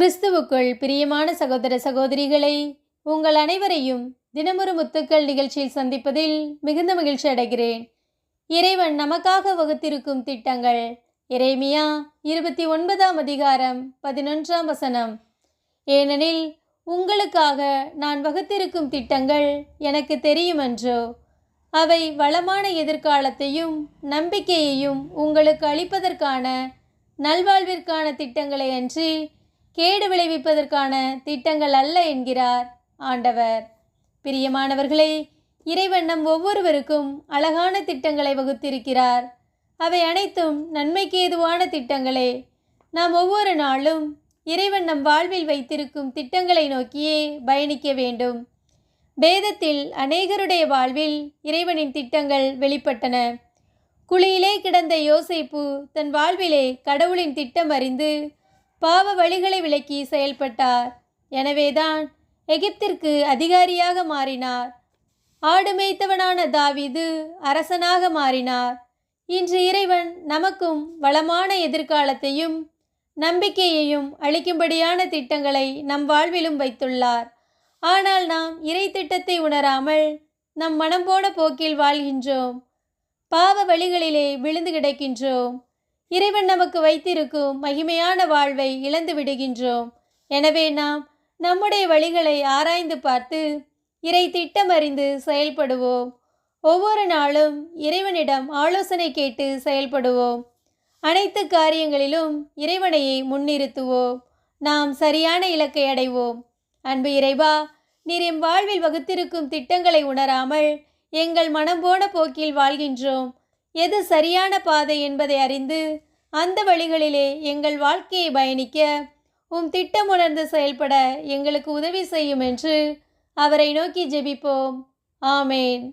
கிறிஸ்துவுக்குள் பிரியமான சகோதர சகோதரிகளை உங்கள் அனைவரையும் தினமொரு முத்துக்கள் நிகழ்ச்சியில் சந்திப்பதில் மிகுந்த மகிழ்ச்சி அடைகிறேன். இறைவன் நமக்காக வகுத்திருக்கும் திட்டங்கள் இறைமியா இருபத்தி ஒன்பதாம் அதிகாரம் பதினொன்றாம் வசனம். ஏனெனில் உங்களுக்காக நான் வகுத்திருக்கும் திட்டங்கள் எனக்கு தெரியுமன்றோ அவை வளமான எதிர்காலத்தையும் நம்பிக்கையையும் உங்களுக்கு அளிப்பதற்கான நல்வாழ்விற்கான திட்டங்களை அன்றி கேடு விளைவிப்பதற்கான திட்டங்கள் அல்ல என்கிறார் ஆண்டவர். பிரியமானவர்களே இறைவன் நம் ஒவ்வொருவருக்கும் அழகான திட்டங்களை வகுத்திருக்கிறார். அவை அனைத்தும் நன்மைக்கு ஏதுவான திட்டங்களே. நாம் ஒவ்வொரு நாளும் இறைவன் நம் வாழ்வில் வைத்திருக்கும் திட்டங்களை நோக்கியே பயணிக்க வேண்டும். வேதத்தில் அநேகருடைய வாழ்வில் இறைவனின் திட்டங்கள் வெளிப்பட்டன. குழியிலே கிடந்த யோசிப்பு தன் வாழ்விலே கடவுளின் திட்டம் அறிந்து பாவ வழிகளை விலக்கி செயல்பட்டார். எனவேதான் எகிப்திற்கு அதிகாரியாக மாறினார். ஆடு மேய்த்தவனான தாவிது அரசனாக மாறினார். இன்று இறைவன் நமக்கும் வளமான எதிர்காலத்தையும் நம்பிக்கையையும் அளிக்கும்படியான திட்டங்களை நம் வாழ்விலும் வைத்துள்ளார். ஆனால் நாம் இறை திட்டத்தை உணராமல் நம் மனம் போன போக்கில் வாழ்கின்றோம். பாவ வழிகளிலே விழுந்து கிடக்கின்றோம். இறைவன் நமக்கு வைத்திருக்கும் மகிமையான வாழ்வை இழந்து விடுகின்றோம். எனவே நாம் நம்முடைய வழிகளை ஆராய்ந்து பார்த்து இறை திட்டம் அறிந்து செயல்படுவோம். ஒவ்வொரு நாளும் இறைவனிடம் ஆலோசனை கேட்டு செயல்படுவோம். அனைத்து காரியங்களிலும் இறைவனையை முன்னிறுத்துவோம். நாம் சரியான இலக்கை அடைவோம். அன்பு இறைவா நீர் எம் வாழ்வில் வகுத்திருக்கும் திட்டங்களை உணராமல் எங்கள் மனம் போன போக்கில் வாழ்கின்றோம். எது சரியான பாதை என்பதை அறிந்து அந்த வழிகளிலே எங்கள் வாழ்க்கையை பயணிக்க உம் திட்டம் உணர்ந்து செயல்பட எங்களுக்கு உதவி செய்யும் என்று அவரை நோக்கி ஜெபிப்போம். ஆமேன்.